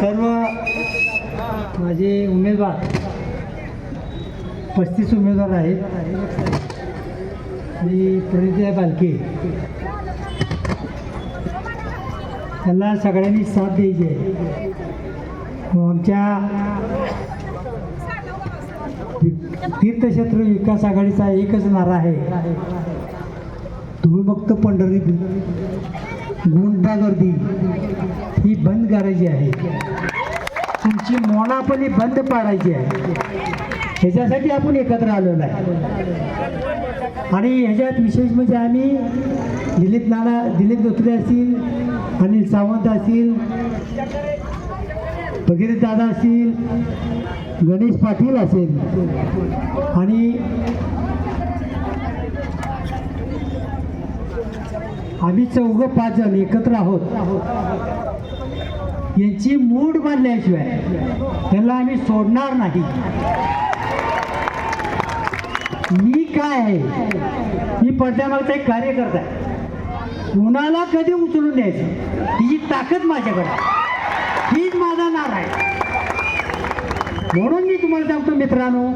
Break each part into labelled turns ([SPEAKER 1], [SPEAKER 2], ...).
[SPEAKER 1] सर्व माझे उमेदवार पस्तीस उमेदवार आहेत. मी प्रणितीय बालके त्यांना सगळ्यांनी साथ द्यायची आहे. आमच्या तीर्थक्षेत्र विकास आघाडीचा एकच नारा आहे. धूळमुक्त पंढरी गुंडागर्दी ही बंद करायची आहे. तुमची मोनापणी बंद पाडायची आहे. ह्याच्यासाठी आपण एकत्र आलेलो आहे. आणि ह्याच्यात विशेष म्हणजे आम्ही दिलीप नाना दिलीप धोत्रे असतील अनिल सावंत असतील भगीरथ दादा असतील गणेश पाटील असेल आणि आम्ही चौघं पाच जण एकत्र आहोत. यांची मूड बांधल्याशिवाय त्यांना आम्ही सोडणार नाही. मी काय आहे? मी पडद्यामागचा एक कार्यकर्ता आहे. कुणाला कधी उचलून द्यायचं? तिची ताकद माझ्याकडे हीच माझा नार आहे. म्हणून मी तुम्हाला सांगतो मित्रांनो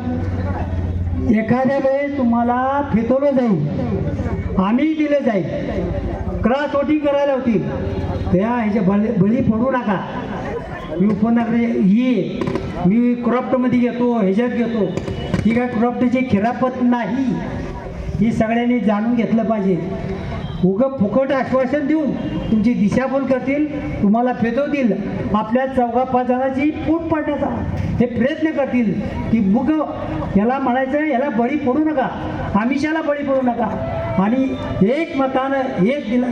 [SPEAKER 1] एखाद्या वेळेस तुम्हाला फितवलं जाईल. आम्ही दिले जाईल. क्रॉस वोटिंग करायला होतील त्या ह्याच्या बळी बळी पडू नका. मी उपनगर ये मी क्रॉप्टमध्ये घेतो ह्याच्यात घेतो ही काय क्रॉप्टची खिरापत नाही. ही सगळ्यांनी जाणून घेतलं पाहिजे. उगं फुकट आश्वासन देऊन तुमची दिशाभूल करतील तुम्हाला फेदवतील. आपल्या चौघा पाच जणांची फूट पाडण्याचा हे प्रयत्न करतील. की मुग याला म्हणायचं याला बळी पडू नका. आमिषाला बळी पडू नका. आणि एक मतानं एक दिला.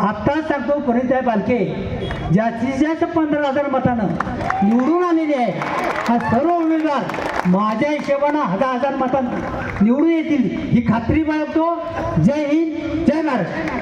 [SPEAKER 1] आत्ताच सांगतो परित्या बालके जास्तीत जास्त पंधरा हजार मतानं निवडून आलेले आहे हा सर्व उमेदवार माझ्या हिशोबानं हजार हजार मतानं निवडून येतील. ही खात्री बाळगतो. जय हिंद जय महाराष्ट्र